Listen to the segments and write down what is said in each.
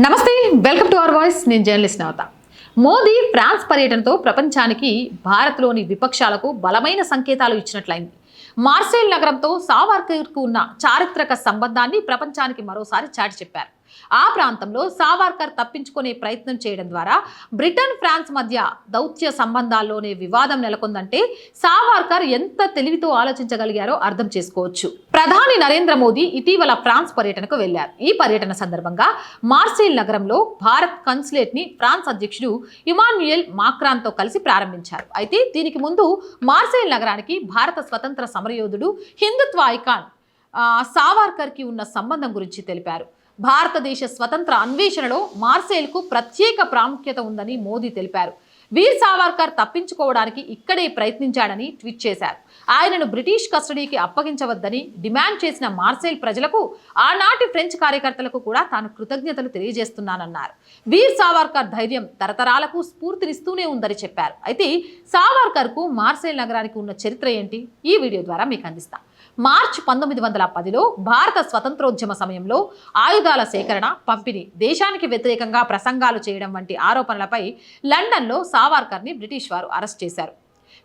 నమస్తే welcome to our voice. నేను journalist Navata. Modi France పర్యటనతో ప్రపంచానికి భారత్లోని విపక్షాలకు బలమైన సంకేతాలు ఇచ్చినట్లయింది. మార్సెల్ నగరంతో సావర్కర్కు ఉన్న చారిత్రక సంబంధాన్ని ప్రపంచానికి మరోసారి చాటి చెప్పారు ఆ ప్రాంతంలో సావర్కర్ తప్పించుకునే ప్రయత్నం చేయడం ద్వారా బ్రిటన్ ఫ్రాన్స్ మధ్య దౌత్య సంబంధాల్లోనే వివాదం నెలకొందంటే సావర్కర్ ఎంత తెలివితో ఆలోచించగలిగారో అర్థం చేసుకోవచ్చు. ప్రధాని నరేంద్ర మోదీ ఇటీవల ఫ్రాన్స్ పర్యటనకు వెళ్ళారు ఈ పర్యటన సందర్భంగా మార్సేల్ నగరంలో భారత్ కన్సులేట్ని ఫ్రాన్స్ అధ్యక్షుడు ఇమాన్యుయల్ మాక్రాన్తో కలిసి ప్రారంభించారు. అయితే దీనికి ముందు మార్సేల్ నగరానికి భారత స్వతంత్ర సమరయోధుడు హిందుత్వ ఐకాన్ సావార్కర్కి ఉన్న సంబంధం గురించి తెలిపారు. భారతదేశ స్వతంత్ర అన్వేషణలో మార్సేల్కు ప్రత్యేక ప్రాముఖ్యత ఉందని మోదీ తెలిపారు. వీర్ సావర్కర్ తప్పించుకోవడానికి ఇక్కడే ప్రయత్నించాడని ట్వీట్ చేశారు. ఆయనను బ్రిటిష్ కస్టడీకి అప్పగించవద్దని డిమాండ్ చేసిన మార్సేల్ ప్రజలకు ఆనాటి ఫ్రెంచ్ కార్యకర్తలకు కూడా తాను కృతజ్ఞతలు తెలియజేస్తున్నానన్నారు. వీర్ సావర్కర్ ధైర్యం తరతరాలకు స్ఫూర్తినిస్తూనే ఉందని చెప్పారు. అయితే సావర్కర్కు మార్సేల్ నగరానికి ఉన్న చరిత్ర ఏంటి? ఈ వీడియో ద్వారా మీకు అందిస్తాం. మార్చ్ పంతొమ్మిది వందల పదిలో భారత స్వతంత్రోద్యమ సమయంలో ఆయుధాల సేకరణ పంపిణీ దేశానికి వ్యతిరేకంగా ప్రసంగాలు చేయడం వంటి ఆరోపణలపై లండన్లో సావర్కర్ని బ్రిటిష్ వారు అరెస్ట్ చేశారు.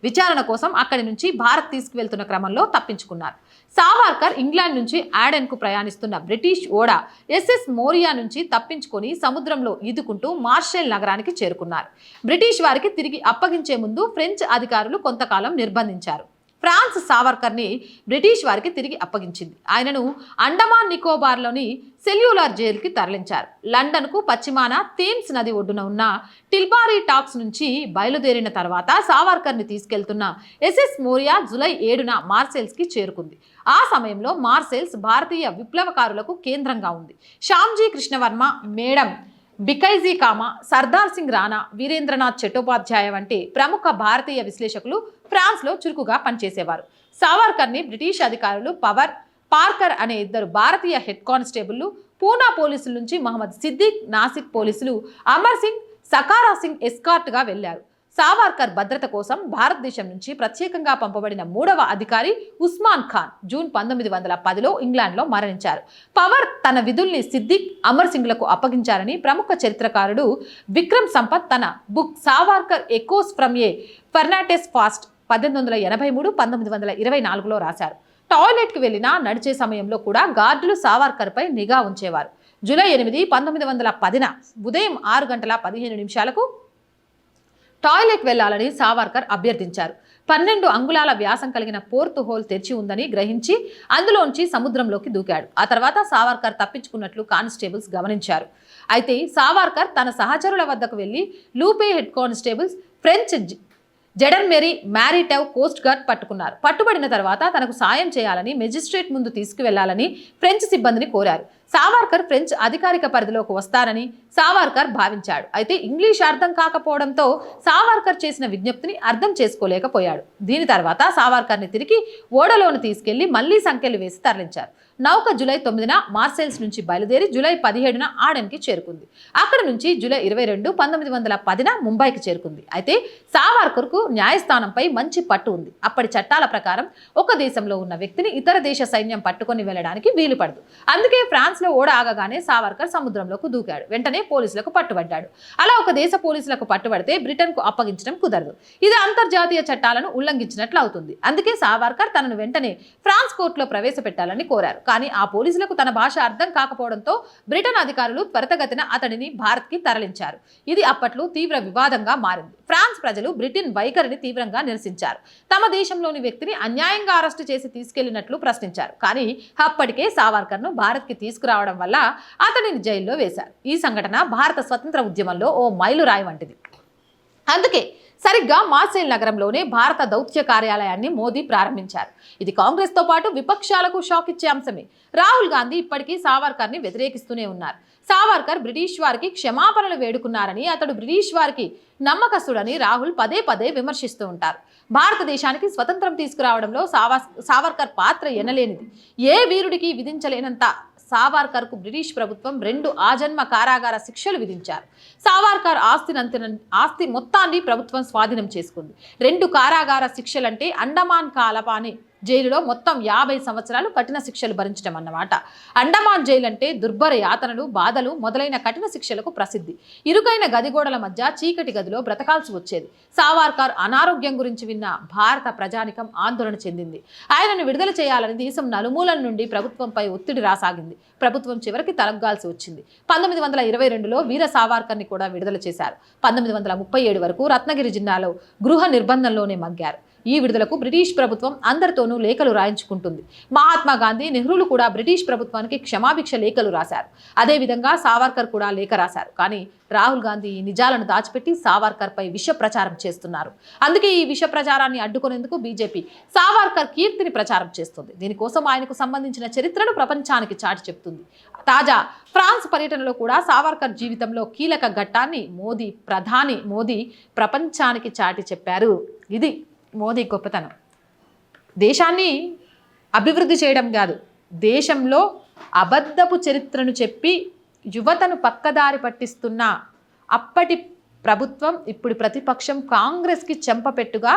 విచారణ కోసం అక్కడి నుంచి భారత్ తీసుకువెళ్తున్న క్రమంలో తప్పించుకున్నారు. సావర్కర్ ఇంగ్లాండ్ నుంచి ఆడెన్కు ప్రయాణిస్తున్న బ్రిటిష్ ఓడ ఎస్ఎస్ మోరియా నుంచి తప్పించుకొని సముద్రంలో ఈదుకుంటూ మార్షల్ నగరానికి చేరుకున్నారు. బ్రిటిష్ వారికి తిరిగి అప్పగించే ముందు ఫ్రెంచ్ అధికారులు కొంతకాలం నిర్బంధించారు. ఫ్రాన్స్ సావర్కర్ని బ్రిటిష్ వారికి తిరిగి అప్పగించింది. ఆయనను అండమాన్ నికోబార్లోని సెల్యులార్ జైలుకి తరలించారు. లండన్కు పశ్చిమాన థేమ్స్ నది ఒడ్డున ఉన్న టిల్బారీ టాక్స్ నుంచి బయలుదేరిన తర్వాత సావర్కర్ని తీసుకెళ్తున్న ఎస్ఎస్ మోరియా జులై ఏడున మార్సెల్స్కి చేరుకుంది. ఆ సమయంలో మార్సెల్స్ భారతీయ విప్లవకారులకు కేంద్రంగా ఉంది. శ్యామ్జీ కృష్ణవర్మ మేడం బికైజీ కామా సర్దార్ సింగ్ రాణా వీరేంద్రనాథ్ చట్టోపాధ్యాయ వంటి ప్రముఖ భారతీయ విశ్లేషకులు ఫ్రాన్స్లో చురుకుగా పనిచేసేవారు. సావర్కర్ని బ్రిటిష్ అధికారులు పవర్ పార్కర్ అనే ఇద్దరు భారతీయ హెడ్ కానిస్టేబుల్లు పూనా పోలీసుల నుంచి మహమ్మద్ సిద్దిక్ నాసిక్ పోలీసులు అమర్ సింగ్ సకారా సింగ్ ఎస్కార్ట్గా వెళ్ళారు సావార్కర్ భద్రత కోసం భారతదేశం నుంచి ప్రత్యేకంగా పంపబడిన మూడవ అధికారి ఉస్మాన్ ఖాన్ జూన్ పంతొమ్మిది వందల పదిలో ఇంగ్లాండ్లో మరణించారు. పవర్ తన విధుల్ని సిద్దిక్ అమర్ సింగ్లకు అప్పగించారని ప్రముఖ చరిత్రకారుడు విక్రమ్ సంపత్ తన book Savarkar echoes from a forgotten past పద్దెనిమిది వందల ఎనభై మూడు పంతొమ్మిది వందల ఇరవై నాలుగులో రాశారు. టాయిలెట్కి వెళ్ళినా నడిచే సమయంలో కూడా గార్డులు సావార్కర్పై నిఘా ఉంచేవారు. జూలై ఎనిమిది పంతొమ్మిది వందల పదిన ఉదయం ఆరు గంటల పదిహేను నిమిషాలకు టాయిలెట్ వెళ్ళాలని సావర్కర్ అభ్యర్థించారు. పన్నెండు అంగుళాల వ్యాసం కలిగిన పోర్తు హోల్ తెరిచి ఉందని గ్రహించి అందులోంచి సముద్రంలోకి దూకాడు. ఆ తర్వాత సావర్కర్ తప్పించుకున్నట్లు కానిస్టేబుల్స్ గమనించారు. అయితే సావర్కర్ తన సహచరుల వద్దకు వెళ్ళి లూపే హెడ్ కానిస్టేబుల్స్ ఫ్రెంచ్ జ- జడన్ మెరీ కోస్ట్ గార్డ్ పట్టుకున్నారు. పట్టుబడిన తర్వాత తనకు సాయం చేయాలని మెజిస్ట్రేట్ ముందు తీసుకువెళ్ళాలని ఫ్రెంచ్ సిబ్బందిని కోరారు. సావర్కర్ ఫ్రెంచ్ అధికారిక పరిధిలోకి వస్తారని సావర్కర్ భావించాడు. అయితే ఇంగ్లీష్ అర్థం కాకపోవడంతో సావర్కర్ చేసిన విజ్ఞప్తిని అర్థం చేసుకోలేకపోయాడు. దీని తర్వాత సావర్కర్ని తిరిగి ఓడలోని తీసుకెళ్ళి మళ్ళీ సంఖ్యలు వేసి తరలించారు. నౌక జూలై తొమ్మిదిన మార్సెల్స్ నుంచి బయలుదేరి జూలై పదిహేడున ఆడెన్కి చేరుకుంది. అక్కడ నుంచి జూలై ఇరవై రెండు పంతొమ్మిది వందల పదిన ముంబైకి చేరుకుంది. అయితే సావర్కర్కు న్యాయస్థానంపై మంచి పట్టు ఉంది. అప్పటి చట్టాల ప్రకారం ఒక దేశంలో ఉన్న వ్యక్తిని ఇతర దేశ సైన్యం పట్టుకొని వెళ్ళడానికి వీలు పడదు అందుకే ఫ్రాన్స్లో ఓడ ఆగగానే సావర్కర్ సముద్రంలోకి దూకాడు. వెంటనే పోలీసులకు పట్టుబడ్డాడు. అలా ఒక దేశ పోలీసులకు పట్టుబడితే బ్రిటన్కు అప్పగించడం కుదరదు. ఇది అంతర్జాతీయ చట్టాలను ఉల్లంఘించినట్లు అవుతుంది. అందుకే సావర్కర్ తనను వెంటనే ఫ్రాన్స్ కోర్టులో ప్రవేశపెట్టాలని కోరారు. కానీ ఆ పోలీసులకు తన భాష అర్థం కాకపోవడంతో బ్రిటన్ అధికారులు త్వరితగతిన అతడిని భారత్కి తరలించారు. ఇది అప్పట్లో తీవ్ర వివాదంగా మారింది. ఫ్రాన్స్ ప్రజలు బ్రిటన్ వైఖరిని తీవ్రంగా నిరసించారు. తమ దేశంలోని వ్యక్తిని అన్యాయంగా అరెస్టు చేసి తీసుకెళ్ళినట్లు ప్రశ్నించారు. కానీ అప్పటికే సావర్కర్ను భారత్కి తీసుకురావడం వల్ల అతడిని జైల్లో వేశారు. ఈ సంఘటన భారత స్వతంత్ర ఉద్యమంలో ఓ మైలురాయి వంటిది. అందుకే సరిగ్గా మార్సేల్ నగరంలోనే భారత దౌత్య కార్యాలయాన్ని మోదీ ప్రారంభించారు. ఇది కాంగ్రెస్తో పాటు విపక్షాలకు షాక్ ఇచ్చే అంశమే. రాహుల్ గాంధీ ఇప్పటికీ సావర్కర్ని వ్యతిరేకిస్తూనే ఉన్నారు. సావర్కర్ బ్రిటిష్ వారికి క్షమాపణలు వేడుకున్నారని అతడు బ్రిటిష్ వారికి నమ్మకస్తుడని రాహుల్ పదే పదే విమర్శిస్తూ ఉంటారు. భారతదేశానికి స్వతంత్రం తీసుకురావడంలో సావర్కర్ పాత్ర ఎనలేనిది. ఏ వీరుడికి విధించలేనంత సావర్కర్కు బ్రిటిష్ ప్రభుత్వం రెండు ఆజన్మ కారాగార శిక్షలు విధించారు. సావర్కర్ ఆస్తినంత ఆస్తి మొత్తాన్ని ప్రభుత్వం స్వాధీనం చేసుకుంది. రెండు కారాగార శిక్షలంటే అండమాన్ కాలపాని జైలులో మొత్తం యాభై సంవత్సరాలు కఠిన శిక్షలు భరించడం అన్నమాట. అండమాన్ జైలు అంటే దుర్భర యాతనలు బాధలు మొదలైన కఠిన శిక్షలకు ప్రసిద్ధి. ఇరుకైన గదిగోడల మధ్య చీకటి గదిలో బ్రతకాల్సి వచ్చేది. సావార్కర్ అనారోగ్యం గురించి విన్న భారత ప్రజానికం ఆందోళన చెందింది. ఆయనను విడుదల చేయాలని దేశం నలుమూలల నుండి ప్రభుత్వంపై ఒత్తిడి రాసాగింది. ప్రభుత్వం చివరికి తలగ్గాల్సి వచ్చింది. పంతొమ్మిది వందల ఇరవై రెండులో వీర సావార్కర్ని కూడా విడుదల చేశారు. పంతొమ్మిది వందల ముప్పై ఏడు వరకు రత్నగిరి జిల్లాలో గృహ నిర్బంధంలోనే మగ్గారు. ఈ విడుదలకు బ్రిటిష్ ప్రభుత్వం అందరితోనూ లేఖలు రాయించుకుంటుంది. మహాత్మా గాంధీ నెహ్రూలు కూడా బ్రిటిష్ ప్రభుత్వానికి క్షమాభిక్ష లేఖలు రాశారు. అదేవిధంగా సావర్కర్ కూడా లేఖ రాశారు. కానీ రాహుల్ గాంధీ ఈ నిజాలను దాచిపెట్టి సావర్కర్పై విష ప్రచారం చేస్తున్నారు. అందుకే ఈ విష ప్రచారాన్ని అడ్డుకునేందుకు బీజేపీ సావర్కర్ కీర్తిని ప్రచారం చేస్తుంది. దీనికోసం ఆయనకు సంబంధించిన చరిత్రను ప్రపంచానికి చాటి చెప్తుంది. తాజా ఫ్రాన్స్ పర్యటనలో కూడా సావర్కర్ జీవితంలో కీలక ఘట్టాన్ని మోదీ ప్రధాని మోదీ ప్రపంచానికి చాటి చెప్పారు. ఇది మోదీ గొప్పతనం. దేశాన్ని అభివృద్ధి చేయడం కాదు దేశంలో అబద్ధపు చరిత్రను చెప్పి యువతను పక్కదారి పట్టిస్తున్న అప్పటి ప్రభుత్వం ఇప్పుడు ప్రతిపక్షం కాంగ్రెస్కి చెంపపెట్టుగా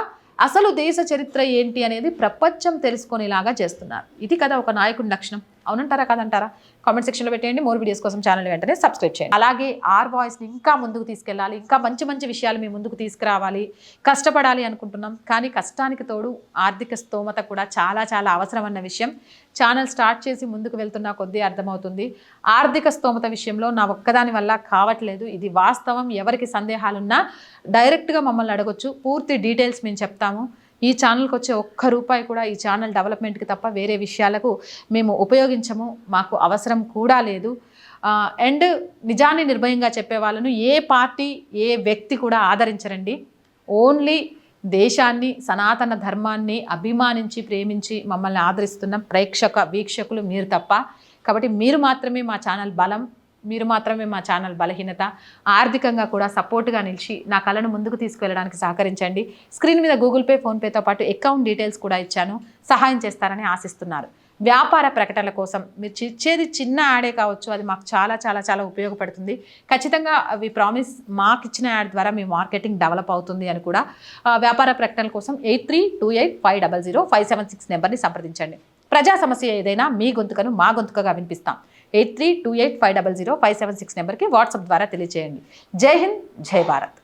అసలు దేశ చరిత్ర ఏంటి అనేది ప్రపంచం తెలుసుకునేలాగా చేస్తున్నారు. ఇది కదా ఒక నాయకుడి లక్షణం. అవునంటారా? కాదంటారా? కామెంట్ సెక్షన్లో పెట్టేయండి. మోర్ వీడియోస్ కోసం ఛానల్ వెంటనే సబ్స్క్రైబ్ చేయండి. అలాగే ఆర్ వాయిస్ని ఇంకా ముందుకు తీసుకెళ్ళాలి. ఇంకా మంచి మంచి విషయాలు మీ ముందుకు తీసుకురావాలి. కష్టపడాలి అనుకుంటున్నాం. కానీ కష్టానికి తోడు ఆర్థిక స్తోమత కూడా చాలా చాలా అవసరం అన్న విషయం ఛానల్ స్టార్ట్ చేసి ముందుకు వెళ్తున్న కొద్దీ అర్థమవుతుంది. ఆర్థిక స్తోమత విషయంలో నా ఒక్కదాని వల్ల కావట్లేదు. ఇది వాస్తవం. ఎవరికి సందేహాలున్నా డైరెక్ట్గా మమ్మల్ని అడగొచ్చు. పూర్తి డీటెయిల్స్ మేము చెప్తాము. ఈ ఛానల్కి వచ్చే ఒక్క రూపాయి కూడా ఈ ఛానల్ డెవలప్మెంట్కి తప్ప వేరే విషయాలకు మేము ఉపయోగించము మాకు అవసరం కూడా లేదు. అండ్ నిజాన్ని నిర్భయంగా చెప్పే వాళ్ళను ఏ పార్టీ ఏ వ్యక్తి కూడా ఆదరించరండి. ఓన్లీ దేశాన్ని సనాతన ధర్మాన్ని అభిమానించి ప్రేమించి మమ్మల్ని ఆదరిస్తున్న ప్రేక్షక వీక్షకులు మీరు తప్ప. కాబట్టి మీరు మాత్రమే మా ఛానల్ బలం మీరు మాత్రమే మా ఛానల్ బలహీనత ఆర్థికంగా కూడా సపోర్ట్గా నిలిచి నా కళను ముందుకు తీసుకువెళ్ళడానికి సహకరించండి. స్క్రీన్ మీద గూగుల్ పే ఫోన్పేతో పాటు అకౌంట్ డీటెయిల్స్ కూడా ఇచ్చాను. సహాయం చేస్తారని ఆశిస్తున్నారు. వ్యాపార ప్రకటనల కోసం మీరు ఇచ్చేది చిన్న యాడే కావచ్చు అది మాకు చాలా చాలా చాలా ఉపయోగపడుతుంది. ఖచ్చితంగా అవి ప్రామిస్ మాకు ఇచ్చిన యాడ్ ద్వారా మీ మార్కెటింగ్ డెవలప్ అవుతుంది అని కూడా వ్యాపార ప్రకటనల కోసం eight three two eight five double zero five seven six నెంబర్ని సంప్రదించండి. ప్రజా సమస్య ఏదైనా మీ గొంతుకను మా గొంతుకగా వినిపిస్తాం. Eight three two eight five double zero five seven six నెంబర్కి వాట్సాప్ ద్వారా తెలియజేయండి జై హింద్ జై భారత్